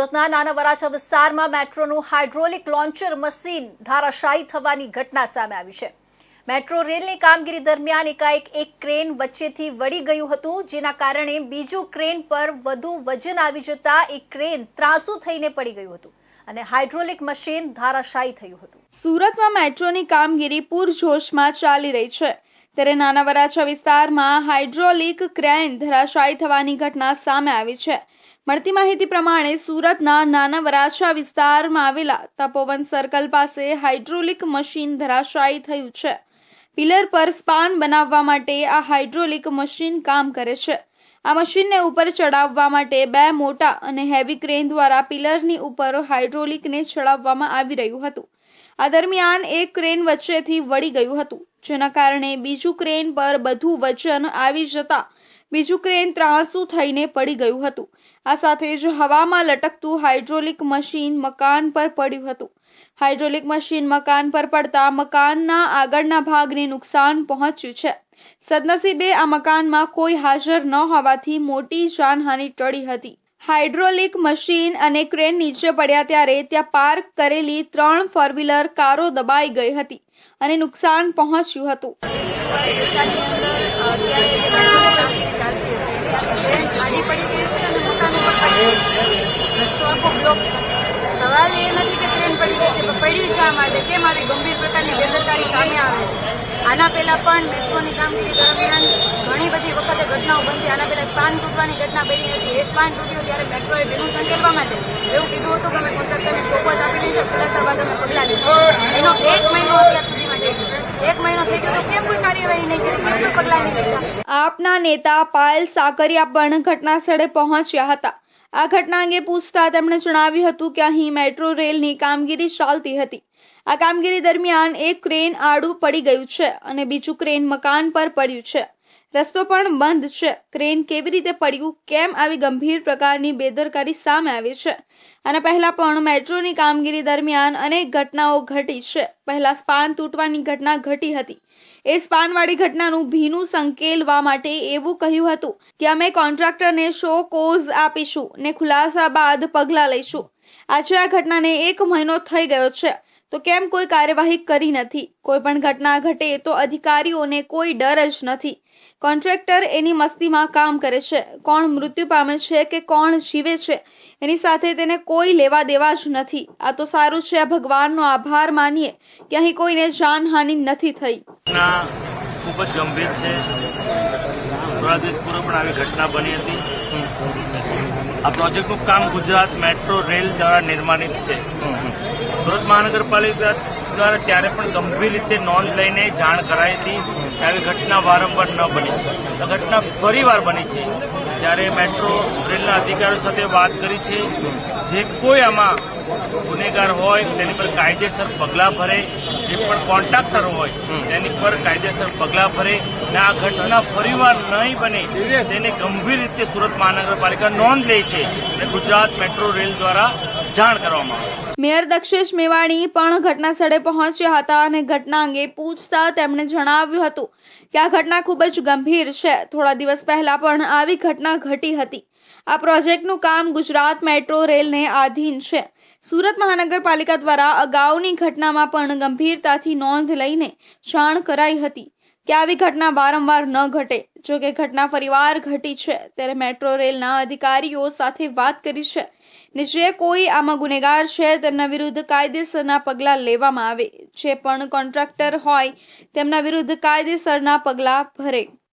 સુરતના નાના વરાછા વિસ્તારમાં મેટ્રોનું હાઇડ્રોલિક લોન્ચર મશીન ધારાશાયી થવાની ઘટના સામે આવી છે. મેટ્રો રેલની કામગીરી દરમિયાન એકાએક એક ક્રેન વચ્ચેથી વળી ગયું હતું, જેના કારણે બીજું ક્રેન પર વધુ વજન આવી જતા એક ક્રેન ત્રાસુ થઈને પડી ગયું હતું અને હાઇડ્રોલિક મશીન ધારાશાયી થયું હતું. સુરતમાં મેટ્રોની કામગીરી પૂરજોશમાં ચાલી રહી છે. ત્યારે નાના વરાછા વિસ્તારમાં હાઇડ્રોલિક ક્રેન ધરાશાયી થવાની ઘટના સામે આવી છે. મળતી માહિતી પ્રમાણે સુરતના નાના વરાછા વિસ્તારમાં આવેલા તપોવન સર્કલ પાસે હાઇડ્રોલિક મશીન ધરાશાયી થયું છે. પિલર પર સ્પાન બનાવવા માટે આ હાઇડ્રોલિક મશીન કામ કરે છે. આ મશીનને ઉપર ચડાવવા માટે બે મોટા અને હેવી ક્રેન દ્વારા પિલરની ઉપર હાઇડ્રોલિકને ચડાવવામાં આવી રહ્યું હતું. આ દરમિયાન એક ક્રેન વચ્ચેથી વળી ગયું હતું. જેના કારણે બીજું ક્રેન પર બધું વજન આવી જતા બીજું ક્રેન ત્રાસું થઈને પડી ગયું હતું. આ સાથે જ હવામાં લટકતું હાઇડ્રોલિક મશીન મકાન પર પડ્યું હતું. હાઇડ્રોલિક મશીન મકાન પર પડતા મકાનના આગળના ભાગને નુકસાન પહોંચ્યું છે. સદનસીબે આ મકાનમાં કોઈ હાજર ન હોવાથી મોટી જાનહાનિ ટળી હતી. હાઇડ્રોલિક મશીન અને ક્રેન નીચે પડ્યા ત્યારે ત્યાં પાર્ક કરેલી ત્રણ ફોર વ્હીલર કારો દબાઈ ગઈ હતી અને નુકસાન પહોંચ્યું હતું વિસ્તારની અંદર અત્યારે જે મેટ્રોની કામગીરી ચાલતી હતી ત્યાં ટ્રેન આડી પડી ગઈ છે અને મકાન ઉપર પડી ગઈ છે રસ્તો આખો બ્લોક છે સવાલ એ નથી કે ટ્રેન પડી ગઈ છે પણ પડી શા માટે કેમ આવી ગંભીર પ્રકારની બેદરકારી સામે આવે છે. આના પહેલા પણ મેટ્રોની કામગીરી દરમિયાન ઘણી બધી વખતે ઘટનાઓ બનતી, આના પહેલા સ્પાન તૂટવાની ઘટના બની હતી. એ સ્પાન તૂટ્યું ત્યારે મેટ્રોએ ભીનું સંકેલવા માટે એવું કીધું હતું કે અમે કોન્ટ્રાક્ટરને શોકોસ આપી લઈશું ખુલાસા બાદ અમે પગલાં લઈશું. એનો એક મહિનો અત્યાર સુધીમાં થઈ એક મહિનો થઈ ગયો તો કેમ કોઈ કાર્યવાહી નહીં કરી, કેમ કોઈ પગલાં નહીં લીધા? આપના નેતા પાયલ સાકરિયા પણ ઘટના સ્થળે પહોંચ્યા હતા. આ ઘટના અંગે પૂછતા તેમણે જણાવ્યું હતું કે અહીં મેટ્રો રેલની કામગીરી ચાલતી હતી. આ કામગીરી દરમિયાન એક ક્રેન આડું પડી ગયું છે અને બીજું ક્રેન મકાન પર પડ્યું છે. રસ્તો પણ બંધ છે. ક્રેન કેવી રીતે પડ્યું, કેમ આવી ગંભીર પ્રકારની બેદરકારી સામે આવી છે? અને પહેલા પણ મેટ્રોની કામગીરી દરમિયાન અનેક ઘટનાઓ ઘટી છે. પહેલા સ્પાન તૂટવાની ઘટના ઘટી હતી. એ સ્પાનવાળી ઘટનાનું ભીનું સંકેલવા માટે એવું કહ્યું હતું કે અમે કોન્ટ્રાક્ટરને શો કોઝ આપીશું ને ખુલાસા બાદ પગલાં લઈશું. આજે આ ઘટનાને એક મહિનો થઈ ગયો છે. તો કેમ કોઈ કાર્યવાહી કરી નથી? કોઈ પણ ઘટના ઘટે તો અધિકારીઓને કોઈ ડર જ નથી. કોન્ટ્રાક્ટર એની મસ્તીમાં કામ કરે છે. કોણ મૃત્યુ પામે છે કે કોણ જીવે છે? એની સાથે તેને કોઈ લેવા દેવા જ નથી. આ તો સારું છે. ભગવાનનો આભાર માનીએ. કે અહીં કોઈને જાનહાનિ નથી થઈ. ખૂબ જ ગંભીર છે. પણ આવી ઘટના બની હતી. આ પ્રોજેક્ટનું કામ ગુજરાત મેટ્રો રેલ દ્વારા નિર્માણિત છે. સુરત મહાનગરપાલિકા દ્વારા ત્યારે પણ ગંભીર રીતે નોંધ લઈને જાણ કરાઈ હતી. આવી ઘટના વારંવાર ન બની. આ ઘટના ફરીવાર બની છે. ત્યારે મેટ્રો રેલના અધિકારીઓ સાથે વાત કરી છે. જે કોઈ આમાં ગુનેગાર હોય તેની પર કાયદેસર પગલાં ભરે. જે પણ કોન્ટ્રાક્ટર હોય તેની પર કાયદેસર પગલાં ભરે. અને આ ઘટના ફરીવાર નહીં બને તેને ગંભીર રીતે સુરત મહાનગરપાલિકા નોંધ લે છે. અને ગુજરાત મેટ્રો રેલ દ્વારા જાણ કરવામાં મેયર દક્ષેશ મેવાણી પણ ઘટના સ્થળે પહોંચ્યા હતા અને ઘટના અંગે પૂછતા તેમણે જણાવ્યું હતું કે આ ઘટના ખૂબ જ ગંભીર છે. થોડા દિવસ પહેલા પણ આવી ઘટના ઘટી હતી. આ પ્રોજેક્ટનું કામ ગુજરાત મેટ્રો રેલને આધીન છે. સુરત મહાનગરપાલિકા દ્વારા અગાઉની ઘટનામાં પણ ગંભીરતાથી નોંધ લઈને જાણ કરાઈ હતી કે આવી ઘટના વારંવાર ન ઘટે. જો કે ઘટના ફરીવાર ઘટી છે, ત્યારે મેટ્રો રેલના અધિકારીઓ સાથે વાત કરી છે ને જે કોઈ આમાં ગુનેગાર છે, તેમના વિરુદ્ધ કાયદેસરના પગલાં લેવામાં આવે જે પણ કોન્ટ્રાક્ટર હોય, તેમના વિરુદ્ધ કાયદેસરના પગલાં ભરે.